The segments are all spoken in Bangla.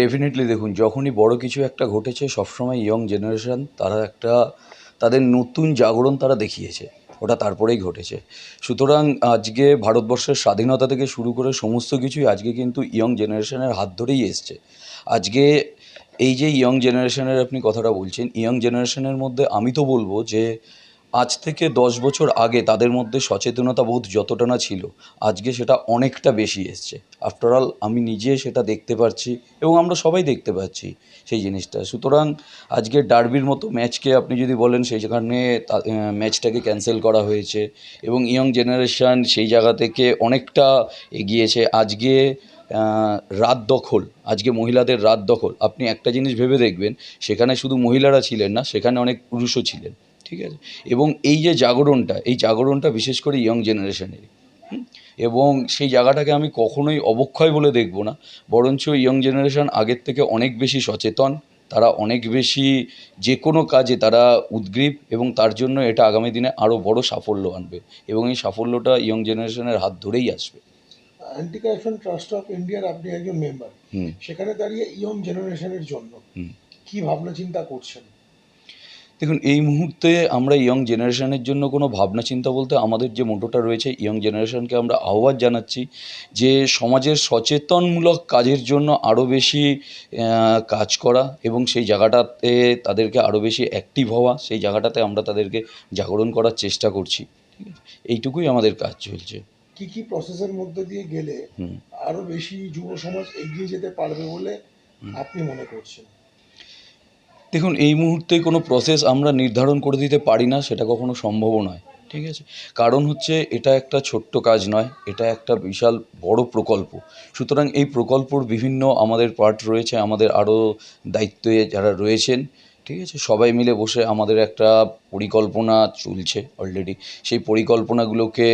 ডেফিনেটলি দেখুন, যখনই বড় কিছু একটা ঘটেছে, সবসময় ইয়ং জেনারেশান তারা একটা, তাদের নতুন জাগরণ তারা দেখিয়েছে, ওটা তারপরেই ঘটেছে। সুতরাং আজকে ভারতবর্ষের স্বাধীনতা থেকে শুরু করে সমস্ত কিছুই আজকে কিন্তু ইয়ং জেনারেশনের হাত ধরেই এসছে। আজকে এই যে ইয়ং জেনারেশনের আপনি কথাটা বলছেন ইয়ং জেনারেশনের মধ্যে আমি তো বলব যে আজ থেকে দশ বছর আগে তাদের মধ্যে সচেতনতা বোধ যতটা না ছিল, আজকে সেটা অনেকটা বেশি এসছে। আফটার অল আমি নিজে সেটা দেখতে পাচ্ছি এবং আমরা সবাই দেখতে পাচ্ছি সেই জিনিসটা। সুতরাং আজকে ডার্বির মতো ম্যাচকে আপনি যদি বলেন, সেইখানে তা- ম্যাচটাকে ক্যান্সেল করা হয়েছে এবং ইয়ং জেনারেশান সেই জায়গা থেকে অনেকটা এগিয়েছে। আজকে রাত দখল, আজকে মহিলাদের রাত দখল। আপনি একটা জিনিস ভেবে দেখবেন, সেখানে শুধু মহিলারা ছিলেন না, সেখানে অনেক পুরুষও ছিলেন। ঠিক আছে? এবং এই যে জাগরণটা এই জাগরণটা বিশেষ করে ইয়ং জেনারেশনেরই হুম? এবং সেই জায়গাটাকে আমি কখনোই অবক্ষয় বলে দেখব না বরঞ্চ ইয়ং জেনারেশন আগের থেকে অনেক বেশি সচেতন তারা অনেক বেশি যে কোনো কাজে তারা উদ্গ্রীব এবং তার জন্য এটা আগামী দিনে আরও বড় সাফল্য আনবে এবং এই সাফল্যটা ইয়ং জেনারেশনের হাত ধরেই আসবে। অ্যান্টি কারাপশন ট্রাস্ট অফ ইন্ডিয়ার আপনি একজন মেম্বার সেখানে দাঁড়িয়ে ইয়ং জেনারেশনের জন্য। কি ভাবনা চিন্তা করছেন? দেখুন এই মুহূর্তে আমরা ইয়ং জেনারেশনের জন্য কোনো ভাবনা চিন্তা বলতে আমাদের যে মোটোটা রয়েছে ইয়ং জেনারেশনকে আমরা আহ্বান জানাচ্ছি যে সমাজের সচেতনমূলক কাজের জন্য আরও বেশি কাজ করা এবং সেই জায়গাটাতে তাদেরকে আরও বেশি অ্যাক্টিভ হওয়া সেই জায়গাটাতে আমরা তাদেরকে জাগরণ করার চেষ্টা করছি। ঠিক আছে? এইটুকুই আমাদের কাজ চলছে। কি কি প্রসেসের মধ্যে দিয়ে গেলে আরও বেশি যুব সমাজ এগিয়ে যেতে পারবে বলে আপনি মনে করছেন? দেখুন, এই মুহূর্তে কোনো প্রসেস আমরা নির্ধারণ করে দিতে পারি না, সেটা কখনো সম্ভবও নয়। ঠিক আছে? কারণ হচ্ছে, এটা একটা ছোট্ট কাজ নয়, এটা একটা বিশাল বড় প্রকল্প। সুতরাং এই প্রকল্পর বিভিন্ন আমাদের পার্ট রয়েছে, আমাদের আরও দায়িত্বে যারা রয়েছেন, ঠিক আছে? সবাই মিলে বসে আমাদের একটা পরিকল্পনা চলছে অলরেডি সেই পরিকল্পনাগুলোকে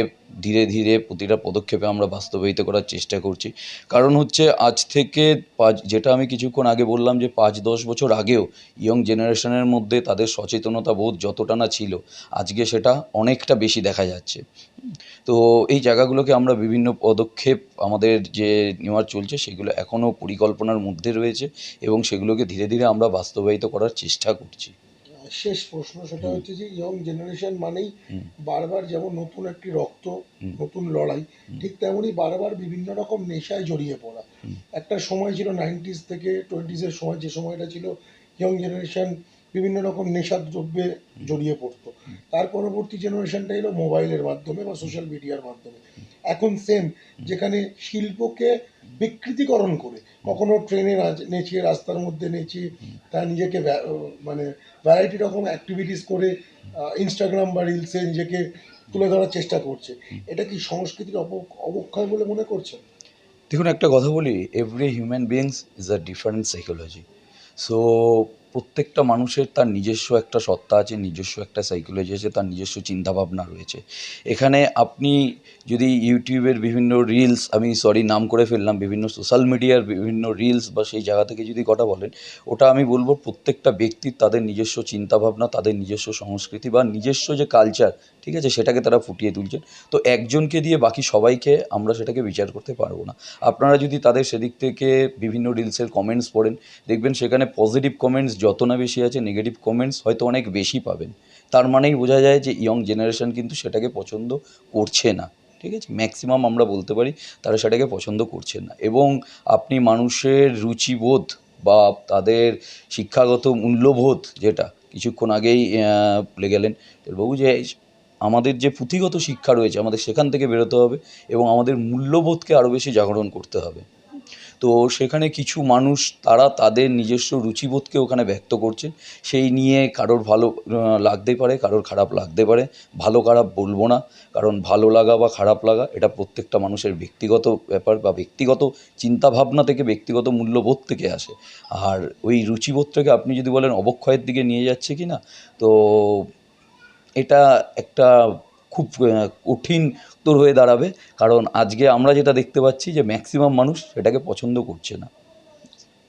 ধীরে ধীরে প্রতিটা পদক্ষেপে আমরা বাস্তবায়িত করার চেষ্টা করছি। কারণ হচ্ছে আজ থেকে পাঁচ, যেটা আমি কিছুক্ষণ আগে বললাম যে পাঁচ, দশ বছর আগেও ইয়ং জেনারেশনের মধ্যে তাদের সচেতনতা বোধ যতটা না ছিল, আজকে সেটা অনেকটা বেশি দেখা যাচ্ছে। তো এই জায়গাগুলোকে আমরা বিভিন্ন পদক্ষেপ, আমাদের যে নেওয়ার চলছে, সেগুলো এখনও পরিকল্পনার মধ্যে রয়েছে এবং সেগুলোকে ধীরে ধীরে আমরা বাস্তবায়িত করার চেষ্টা করছি। শেষ প্রশ্ন সেটা হচ্ছে যে ইয়ং জেনারেশন মানেই বারবার যেমন নতুন একটি রক্ত নতুন লড়াই ঠিক তেমনই বারবার বিভিন্ন রকম নেশায় জড়িয়ে পড়া। একটা সময় ছিল নাইনটিস থেকে টোয়েন্টিসের সময় যে সময়টা ছিল ইয়ং জেনারেশন বিভিন্ন রকম নেশার দ্রব্যে জড়িয়ে পড়তো। তার পরবর্তী জেনারেশনটা এলো মোবাইলের মাধ্যমে বা সোশ্যাল মিডিয়ার মাধ্যমে। এখন সেম যেখানে শিল্পকে বিকৃতিকরণ করে। কখনো ট্রেনে নেচে রাস্তার মধ্যে নেচে তার নিজেকে মানে ভ্যারাইটি রকম অ্যাক্টিভিটিস করে ইনস্টাগ্রাম বা রিলসে নিজেকে তুলে ধরার চেষ্টা করছে। এটা কি সংস্কৃতির অব- অবক্ষয় বলে মনে করছেন? দেখুন, একটা কথা বলি every human beings is a different psychology so প্রত্যেকটা মানুষের তার নিজস্ব একটা সত্তা আছে, নিজস্ব একটা সাইকোলজি আছে, তার নিজস্ব চিন্তাভাবনা রয়েছে। এখানে আপনি যদি ইউটিউবের বিভিন্ন রিলস আমি সরি নাম করে ফেললাম, বিভিন্ন সোশ্যাল মিডিয়ার বিভিন্ন রিলস বা সেই জায়গা থেকে যদি কথা বলেন, ওটা আমি বলব প্রত্যেকটা ব্যক্তির তাদের নিজস্ব চিন্তাভাবনা, তাদের নিজস্ব সংস্কৃতি বা নিজস্ব যে কালচার ঠিক আছে? সেটাকে তারা ফুটিয়ে তুলছেন তো একজনকে দিয়ে বাকি সবাইকে আমরা সেটাকে বিচার করতে পারব না। আপনারা যদি তাদের সেদিক থেকে বিভিন্ন রিলসের কমেন্টস পড়েন, দেখবেন সেখানে পজিটিভ কমেন্টস যত না বেশি আছে নেগেটিভ কমেন্টস হয়তো অনেক বেশি পাবেন। তার মানেই বোঝা যায় যে ইয়ং জেনারেশন কিন্তু সেটাকে পছন্দ করছে না। ঠিক আছে? ম্যাক্সিমাম আমরা বলতে পারি তারা সেটাকে পছন্দ করছে না। এবং আপনি মানুষের রুচিবোধ বা তাদের শিক্ষাগত মূল্যবোধ যেটা, কিছুক্ষণ আগেই বলে গেলেন বাবু যে আমাদের যে পুঁথিগত শিক্ষা রয়েছে, আমাদের সেখান থেকে বেরোতে হবে এবং আমাদের মূল্যবোধকে আরও বেশি জাগরণ করতে হবে। তো সেখানে কিছু মানুষ, তারা তাদের নিজস্ব রুচিবোধকে ওখানে ব্যক্ত করছেন। সেই নিয়ে কারোর ভালো লাগতে পারে, কারোর খারাপ লাগতে পারে। ভালো খারাপ বলব না, কারণ ভালো লাগা বা খারাপ লাগা, এটা প্রত্যেকটা মানুষের ব্যক্তিগত ব্যাপার বা ব্যক্তিগত চিন্তাভাবনা থেকে, ব্যক্তিগত মূল্যবোধ থেকে আসে। আর ওই রুচিবোধটাকে আপনি যদি বলেন অবক্ষয়ের দিকে নিয়ে যাচ্ছে কি না তো এটা একটা খুব কঠিনতর হয়ে দাঁড়াবে। কারণ আজকে আমরা যেটা দেখতে পাচ্ছি যে ম্যাক্সিমাম মানুষ সেটাকে পছন্দ করছে না।